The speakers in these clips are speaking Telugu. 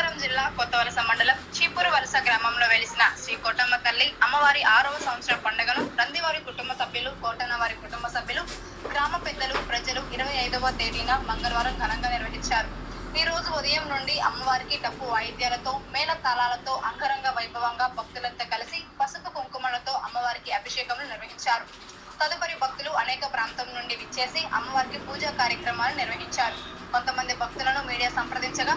అన్నవరం జిల్లా కొత్త వలస మండలం చీపురు వలస గ్రామంలో వెలిసిన శ్రీ కోటమ్మ తల్లి అమ్మవారి ఆరవ సంవత్సరం పండుగను నందివారి కుటుంబ సభ్యులు కోటన్న వారి కుటుంబ సభ్యులు గ్రామ పెద్దలు ప్రజలు ఇరవై ఐదవ తేదీన మంగళవారం ఘనంగా నిర్వహించారు. ఈ రోజు ఉదయం నుండి అమ్మవారికి డప్పు వాయిద్యాలతో మేళ తాళాలతో అంగరంగ వైభవంగా భక్తులంతా కలిసి పసుపు కుంకుమలతో అమ్మవారికి అభిషేకములు నిర్వహించారు. తదుపరి భక్తులు అనేక ప్రాంతం నుండి విచ్చేసి అమ్మవారికి పూజా కార్యక్రమాలు నిర్వహించారు. కొంతమంది భక్తులను మీడియా సంప్రదించగా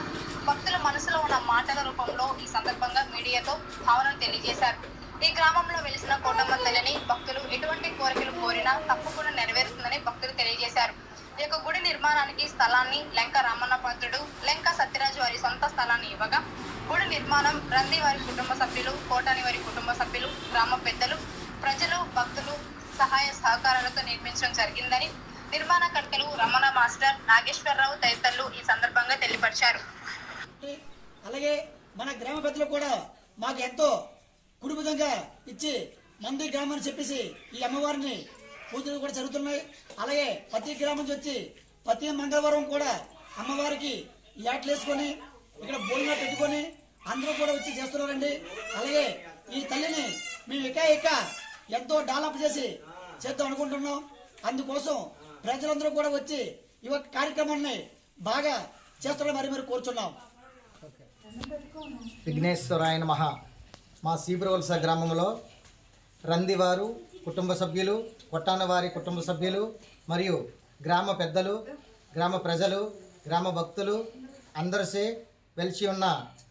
భక్తుల మనసులో ఉన్న మాటల రూపంలో ఈ సందర్భంగా మీడియాతో భావన తెలియజేశారు. ఈ గ్రామంలో వెలిసిన కోటమ్మ తల్లిని భక్తులు ఎటువంటి కోరికలు కోరినా తప్పకుండా నెరవేరుతుందని భక్తులు తెలియజేశారు. ఈ యొక్క గుడి నిర్మాణానికి స్థలాన్ని లెంక రామన్న పాత్రుడు లెంక సత్యరాజు వారి సొంత స్థలాన్ని ఇవ్వగా గుడి నిర్మాణం రంది వారి కుటుంబ సభ్యులు కోటాని వారి కుటుంబ సభ్యులు గ్రామ పెద్దలు ప్రజలు భక్తులు సహాయ సహకారాలతో నిర్మించడం జరిగిందని నిర్మాణకర్తలు రమణ మాస్టర్ నాగేశ్వరరావు తదితరులు ఈ సందర్భంగా తెలియపరిచారు. అలాగే మన గ్రామ పెద్దలు కూడా మాకు ఎంతో కుటుంబంగా ఇచ్చి మంది గ్రామాన్ని చెప్పేసి ఈ అమ్మవారిని పూజలు కూడా జరుగుతున్నాయి. అలాగే ప్రతి గ్రామం నుంచి వచ్చి ప్రతి మంగళవారం కూడా అమ్మవారికి యాట్లు వేసుకొని ఇక్కడ భోజనాలు పెట్టుకొని అందరూ కూడా వచ్చి చేస్తున్నారండి. అలాగే ఈ తల్లిని మేము ఇక ఇక ఎంతో డెవలప్ చేసి చేద్దాం అనుకుంటున్నాం. అందుకోసం ప్రజలందరూ కూడా వచ్చి ఈ యొక్క కార్యక్రమాన్ని బాగా చేస్తున్నారు మరి మరి కోరుచున్నాం. విఘ్నేశ్వరాయ నమ. మా సీపురవలస గ్రామంలో రందివారు కుటుంబ సభ్యులు కొట్టానవారి కుటుంబ సభ్యులు మరియు గ్రామ పెద్దలు గ్రామ ప్రజలు గ్రామ భక్తులు అందరిసే వెలిచి ఉన్న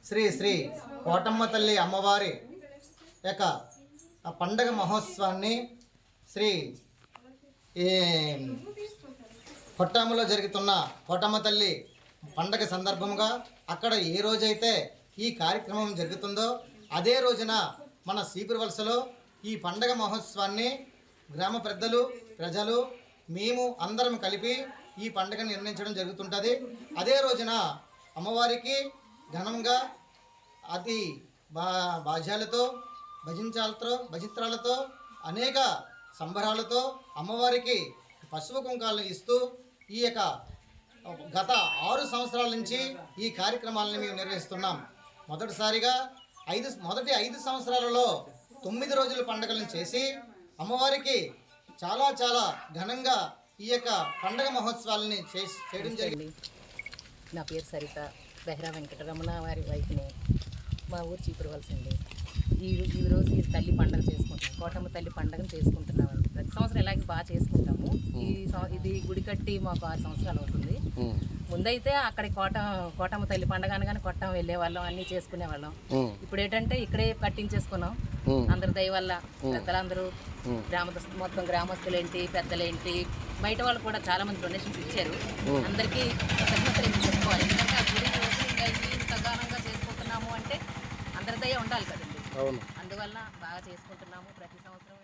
శ్రీ శ్రీ కోటమ్మ తల్లి అమ్మవారి యొక్క పండగ మహోత్సవాన్ని శ్రీ ఈ కొట్టాములో జరుగుతున్న కోటమ్మ తల్లి పండగ సందర్భంగా అక్కడ ఏ రోజైతే ఈ కార్యక్రమం జరుగుతుందో అదే రోజున మన సీపురు వలసలో ఈ పండగ మహోత్సవాన్ని గ్రామ పెద్దలు ప్రజలు మేము అందరం కలిపి ఈ పండగను నిర్ణయించడం జరుగుతుంటుంది. అదే రోజున అమ్మవారికి ఘనంగా అతి బా బాజ్యాలతో భజించాలతో భజిత్రాలతో అనేక సంబరాలతో అమ్మవారికి పశువు కుంకాలను ఇస్తూ ఈ యొక్క గత ఆరు సంవత్సరాల నుంచి ఈ కార్యక్రమాలను మేము నిర్వహిస్తున్నాం. మొదటిసారిగా ఐదు మొదటి ఐదు సంవత్సరాలలో తొమ్మిది రోజుల పండుగలను చేసి అమ్మవారికి చాలా చాలా ఘనంగా ఈ యొక్క పండగ మహోత్సవాలని చేసి చేయడం జరిగింది. నా పేరు సరిత బెహ్రా వెంకటరమణ వారి వైఫ్ని మా ఊరు చీపురవలసింది ఈ ఈ రోజు ఈ తల్లి పండుగ చేసుకుంటాం కోటమ్మ తల్లి పండుగను చేసుకుంటున్నామండి. ప్రతి సంవత్సరం ఇలాగే బాగా చేసుకుంటాము. ఈ ఇది గుడి కట్టి మాకు ఆరు సంవత్సరాలు అవుతుంది. ముందైతే అక్కడ కోట కోటమ్మ తల్లి పండుగ అనగానే కొట్టం వెళ్ళే వాళ్ళం అన్నీ చేసుకునే వాళ్ళం ఇప్పుడు ఏంటంటే ఇక్కడే కట్టించేసుకున్నాం. అందరి దయ వల్ల పెద్దలందరూ గ్రామ మొత్తం గ్రామస్తులేంటి పెద్దలేంటి బయట వాళ్ళు కూడా చాలా మంది డొనేషన్స్ ఇచ్చారు అందరికీ కృతజ్ఞతలు చెప్పుకోవాలి. ఎందుకంటే ఆ గుడి చేసుకుంటున్నాము అంటే అందరి దయ ఉండాలి కదండి. అందువల్ల బాగా చేసుకుంటున్నాము. ప్రతి సంవత్సరం